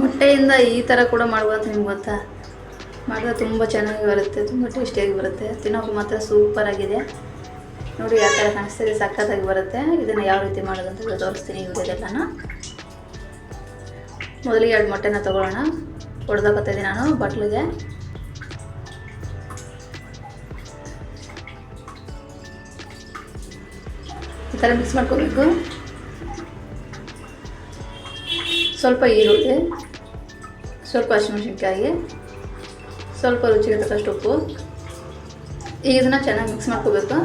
ಮೊಟ್ಟೆಯಿಂದ ಈ ಥರ ಕೂಡ ಮಾಡ್ಬೋದು ನಿಮ್ಗೆ ಗೊತ್ತಾ? ಮಾಡಿದ್ರೆ ತುಂಬ ಚೆನ್ನಾಗಿ ಬರುತ್ತೆ, ತುಂಬ ಟೇಸ್ಟಿಯಾಗಿ ಬರುತ್ತೆ. ತಿನ್ನೋಕೆ ಮಾತ್ರ ಸೂಪರ್ ಆಗಿದೆ. ನೋಡಿ ಯಾವ ಥರ ಕಾಣಿಸ್ತಿದೆ ಸಖತ್ತಾಗಿ ಬರುತ್ತೆ. ಇದನ್ನು ಯಾವ ರೀತಿ ಮಾಡೋದು ಅಂತ ತೋರಿಸ್ತೀನಿ ವಿಡಿಯೋದೆಲ್ಲನ ಮೊದಲಿಗೆ ಎರಡು ಮೊಟ್ಟೆನ ತೊಗೊಳ್ಳೋಣ. ಹೊಡೆದಾಕತ್ತಿದ್ದೀನಿ ನಾನು ಬಟ್ಲಿಗೆ. ಈ ಥರ ಮಿಕ್ಸ್ ಮಾಡ್ಕೋಬೇಕು. ಸ್ವಲ್ಪ ಈರುಳ್ಳಿ, ಸ್ವಲ್ಪ ಹಸಿಮೆಣಸಿನ್ಕಾಯಿ, ಸ್ವಲ್ಪ ರುಚಿಗೆ ತಕ್ಕಷ್ಟು ಉಪ್ಪು. ಈಗ ಇದನ್ನು ಚೆನ್ನಾಗಿ ಮಿಕ್ಸ್ ಮಾಡ್ಕೋಬೇಕು.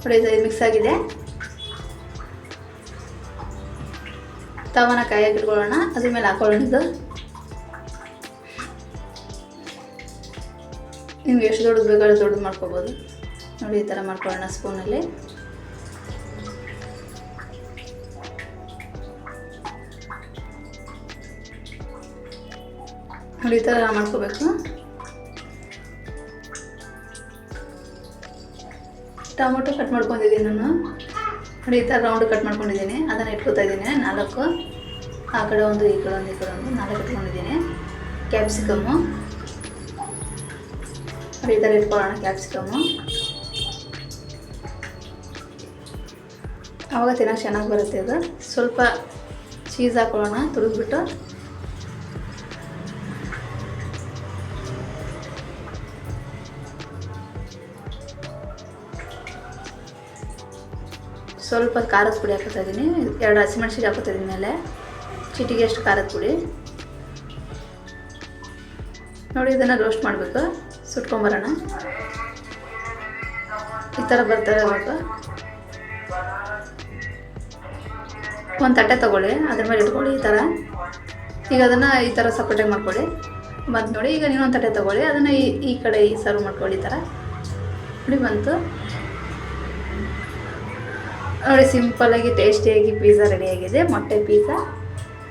ನೋಡಿ, ಇದು ಮಿಕ್ಸ್ ಆಗಿದೆ. ತವನ ಕಾಯಿ ಇಟ್ಕೊಳ್ಳೋಣ. ಅದ್ರ ಮೇಲೆ ಹಾಕೊಳ್ಳೋಣ ಇದು. ನಿಮ್ಗೆ ಎಷ್ಟು ದೊಡ್ಡದು ಬೇಕಾದ್ರೆ ದೊಡ್ಡದು ಮಾಡ್ಕೋಬೋದು. ನೋಡಿ, ಈ ಥರ ಮಾಡ್ಕೊಳ್ಳೋಣ ಸ್ಪೂನಲ್ಲಿ ನೋಡಿ ಈ ಥರ ಮಾಡ್ಕೋಬೇಕು? ಟೊಮೊಟೊ ಕಟ್ ಮಾಡ್ಕೊಂಡಿದ್ದೀನಿ ನಾನು. ನೋಡಿ, ಈ ಥರ ರೌಂಡ್ ಕಟ್ ಮಾಡ್ಕೊಂಡಿದ್ದೀನಿ. ಅದನ್ನು ಇಟ್ಕೊತಾ ಇದ್ದೀನಿ, ನಾಲ್ಕು. ಆ ಕಡೆ ಒಂದು, ಈ ಕಡೆ ಒಂದು, ಈ ಕಡೆ ಒಂದು, ನಾಲ್ಕು ಇಟ್ಕೊಂಡಿದ್ದೀನಿ. ಕ್ಯಾಪ್ಸಿಕಮ್ಮು. ನೋಡಿ, ಈ ಥರ ಇಟ್ಕೊಳ್ಳೋಣ ಕ್ಯಾಪ್ಸಿಕಮ್ಮು. ಆವಾಗ ತಿನ್ನೋಕೆ ಚೆನ್ನಾಗಿ ಬರುತ್ತೆ ಅದು ಸ್ವಲ್ಪ ಚೀಸ್ ಹಾಕೊಳ್ಳೋಣ, ತುರಿದ್ಬಿಟ್ಟು. ಸ್ವಲ್ಪ ಖಾರದ ಪುಡಿ ಹಾಕೋತಾ ಇದ್ದೀನಿ. ಎರಡು ಹಸಿಮೆಣ್ಸಿಗೆ ಹಾಕೋತಾ ಇದ್ದೀನಿ ಮೇಲೆ. ಚಿಟಿಗೆ ಅಷ್ಟು ಖಾರದ ಪುಡಿ. ನೋಡಿ, ಇದನ್ನು ರೋಸ್ಟ್ ಮಾಡಬೇಕು. ಸುಟ್ಕೊಂಬರೋಣ. ಈ ಥರ ಬರ್ತಾ ಇರಬೇಕು. ಒಂದು ತಟ್ಟೆ ತೊಗೊಳ್ಳಿ. ಅದ್ರ ಮೇಲೆ ಇಟ್ಕೊಳ್ಳಿ ಈ ಥರ ಈಗ ಅದನ್ನು ಈ ಥರ ಸಪ್ರೇಟಾಗಿ ಮಾಡ್ಕೊಳ್ಳಿ. ಮತ್ತು ನೋಡಿ, ಈಗ ಇನ್ನೊಂದು ತಟ್ಟೆ ತೊಗೊಳ್ಳಿ. ಅದನ್ನು ಈ ಈ ಕಡೆ ಈ ಸರ್ವ್ ಮಾಡ್ಕೊಳ್ಳಿ ಈ ಥರ ನೋಡಿ, ಬಂತು. ನೋಡಿ ಸಿಂಪಲ್ಲಾಗಿ ಟೇಸ್ಟಿಯಾಗಿ ಪಿಜ್ಜಾ ರೆಡಿಯಾಗಿದೆ ಮೊಟ್ಟೆ ಪಿಜ್ಜಾ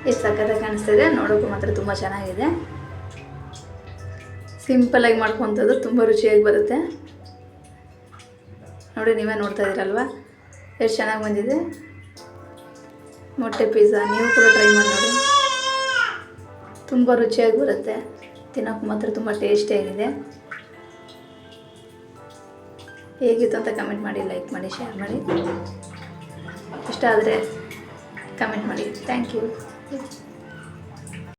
ಎಷ್ಟು ಸಕ್ಕತ್ತಾಗಿ ಕಾಣಿಸ್ತಿದೆ ನೋಡೋಕ್ಕೂ ಮಾತ್ರ ತುಂಬ ಚೆನ್ನಾಗಿದೆ. ಸಿಂಪಲ್ಲಾಗಿ ಮಾಡ್ಕೊತದ್ದು ತುಂಬ ರುಚಿಯಾಗಿ ಬರುತ್ತೆ. ನೋಡಿ, ನೀವೇ ನೋಡ್ತಾ ಇದ್ದೀರಲ್ವ? ಎಷ್ಟು ಚೆನ್ನಾಗಿ ಬಂದಿದೆ. ಮೊಟ್ಟೆ ಪಿಜ್ಜಾ ನೀವು ಕೂಡ ಟ್ರೈ ಮಾಡಿ ನೋಡಿ. ತುಂಬ ರುಚಿಯಾಗಿ ಬರುತ್ತೆ. ತಿನ್ನೋಕ್ಕೂ ಮಾತ್ರ ತುಂಬ ಟೇಸ್ಟಿಯಾಗಿದೆ ಹೇಗಿತ್ತು ಅಂತ ಕಮೆಂಟ್ ಮಾಡಿ ಲೈಕ್ ಮಾಡಿ ಶೇರ್ ಮಾಡಿ. ಇಷ್ಟ ಆದರೆ ಕಮೆಂಟ್ ಮಾಡಿ ಥ್ಯಾಂಕ್ ಯು